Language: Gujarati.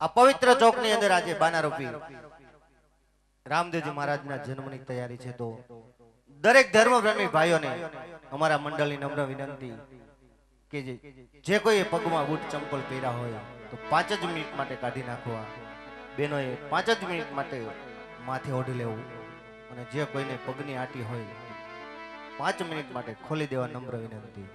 પવિત્ર ચોકની અંદર આજે બાનારૂપી રામદેવજી મહારાજના જન્મની તૈયારી છે તો દરેક ધર્મપ્રેમી ભાઈઓને અમારા મંડળની નમ્ર વિનંતી કે જે જે કોઈ પગમાં બૂટ ચંપલ પહેર્યા હોય તો પાંચ જ મિનિટ માટે કાઢી નાખવા. બેનોએ પાંચ જ મિનિટ માટે માથે ઓઢી લેવું. અને જે કોઈને પગની આટી હોય, પાંચ મિનિટ માટે ખોલી દેવા નમ્ર વિનંતી.